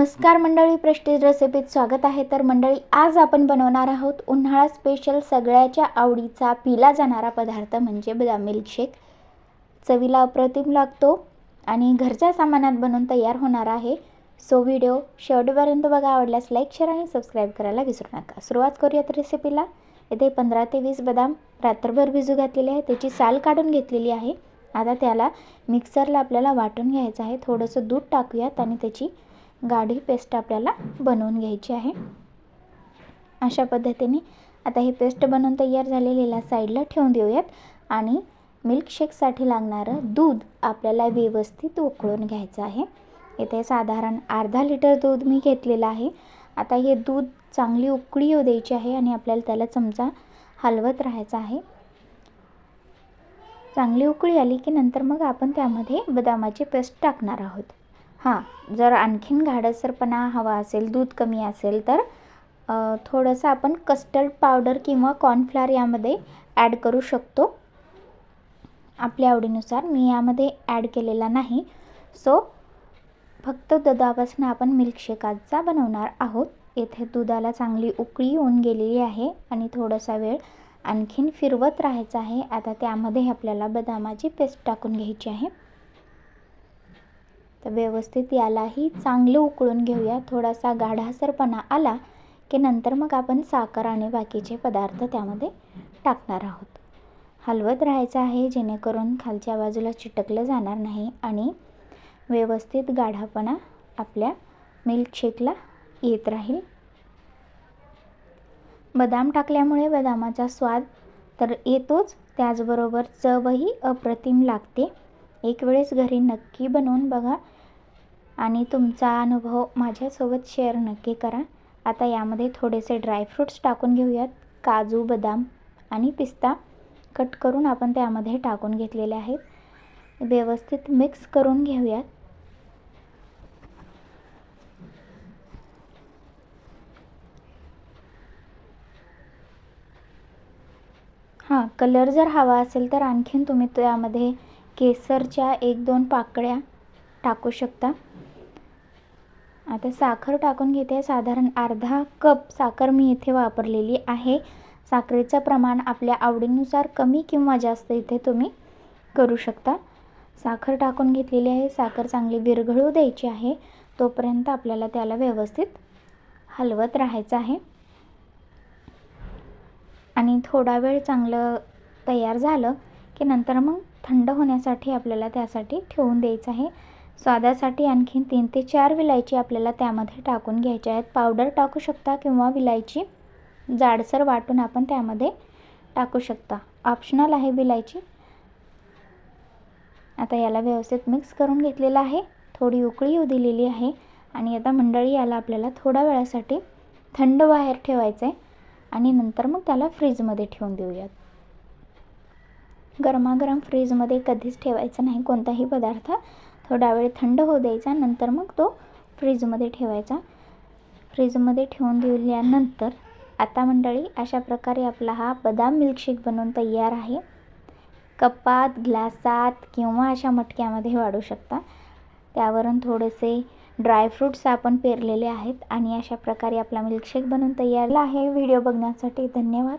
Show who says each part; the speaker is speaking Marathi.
Speaker 1: नमस्कार मंडळी प्रेस्टीज रेसिपीत स्वागत आहे. तर मंडळी आज आपण बनवणार आहोत उन्हाळा स्पेशल सगळ्याच्या आवडीचा पिला जाणारा पदार्थ म्हणजे बदाम मिल्कशेक चवीला अप्रतिम लागतो आणि घरच्या सामानात बनवून तयार होणार आहे. सो व्हिडिओ शेवटपर्यंत बघा आवडल्यास लाईक शेअर आणि सबस्क्राईब करायला विसरू नका. सुरुवात करूयात रेसिपीला येथे पंधरा ते वीस बदाम रात्रभर भिजू घातलेले आहे त्याची साल काढून घेतलेली आहे. आता त्याला मिक्सरला आपल्याला वाटून घ्यायचं आहे. थोडंसं दूध टाकूयात आणि त्याची गाढी पेस्ट आपल्याला बनवून घ्यायची आहे. अशा पद्धतीने आता ही पेस्ट बनवून तयार झालेलीला साईडला ठेवून देऊयात आणि मिल्कशेकसाठी लागणारं दूध आपल्याला व्यवस्थित उकळून घ्यायचं आहे. इथे साधारण अर्धा लिटर दूध मी घेतलेलं आहे. आता हे दूध चांगली उकळी येऊ द्यायची आहे आणि आपल्याला त्याला चमचा हलवत राहायचा आहे. चांगली उकळी आली की नंतर मग आपण त्यामध्ये बदामाची पेस्ट टाकणार आहोत. हां जर आणखीन गाढसरपणा हवा असेल दूध कमी असेल तर थोडंसं आपण कस्टर्ड पावडर किंवा कॉर्नफ्लावर यामध्ये ॲड करू शकतो. आपल्या आवडीनुसार मी यामध्ये ॲड केलेला नाही. सो फक्त दुधापासून आपण मिल्कशेकाचा बनवणार आहोत. येथे दुधाला चांगली उकळी येऊन गेलेली आहे आणि थोडासा वेळ आणखीन फिरवत राहायचं आहे. आता त्यामध्ये आपल्याला बदामाची पेस्ट टाकून घ्यायची आहे. तर व्यवस्थित यालाही चांगलं उकळून घेऊया. थोडासा गाढासरपणा आला की नंतर मग आपण साखर आणि बाकीचे पदार्थ त्यामध्ये टाकणार आहोत. हलवत राहायचं आहे जेणेकरून खालच्या बाजूला चिटकलं जाणार नाही आणि व्यवस्थित गाढापणा आपल्या मिल्कशेकला येत राहील. बदाम टाकल्यामुळे बदामाचा स्वाद तर येतोच त्याचबरोबर चवही अप्रतिम लागते. एक वेळेस घरी नक्की बनवून बघा आणि तुमचा अनुभव माझ्यासोबत शेअर नक्की करा. आता यामध्ये थोडेसे ड्रायफ्रूट्स टाकून घेऊयात. काजू बदाम आणि पिस्ता कट करून आपण त्यामध्ये टाकून घेतलेले आहेत. व्यवस्थित मिक्स करून घेऊयात. हां कलर जर हवा असेल तर आणखीन तुम्ही त्यामध्ये केसरच्या एक दोन पाकळ्या टाकू शकता. आता साखर टाकून घेते. साधारण अर्धा कप साखर मी इथे वापरलेली आहे. साखरेचं प्रमाण आपल्या आवडीनुसार कमी किंवा जास्त इथे तुम्ही करू शकता. साखर टाकून घेतलेली आहे. साखर चांगली विरघळू द्यायची आहे. तोपर्यंत आपल्याला त्याला व्यवस्थित हलवत राहायचं आहे. आणि थोडा वेळ चांगलं तयार झालं की नंतर मग थंड होण्यासाठी आपल्याला त्यासाठी ठेवून द्यायचं आहे. स्वादासाठी आणखीन तीन ते चार विलायची आपल्याला त्यामध्ये टाकून घ्यायच्या आहेत. पावडर टाकू शकता किंवा विलायची जाडसर वाटून आपण त्यामध्ये टाकू शकता. ऑप्शनल आहे विलायची. आता याला व्यवस्थित मिक्स करून घेतलेलं आहे. थोडी उकळी येऊ दिलेली आहे. आणि आता मंडळी याला आपल्याला थोड्या वेळासाठी थंड बाहेर ठेवायचं आहे आणि नंतर मग त्याला फ्रीजमध्ये ठेवून देऊयात. गरमागरम फ्रीजमध्ये कधीच ठेवायचं नाही कोणताही पदार्थ. थोडा वेळ थंड होऊ द्यायचा नंतर मग तो फ्रीजमध्ये ठेवायचा. फ्रीजमध्ये ठेवून दिल्यानंतर आता मंडळी अशा प्रकारे आपला हा बदाम मिल्कशेक बनवून तयार आहे. कपात ग्लासात किंवा अशा मटक्यामध्ये वाढू शकता. त्यावरून थोडेसे ड्रायफ्रूट्स आपण पेरलेले आहेत आणि अशा प्रकारे आपला मिल्कशेक बनवून तयार आहे. व्हिडिओ बघण्यासाठी धन्यवाद.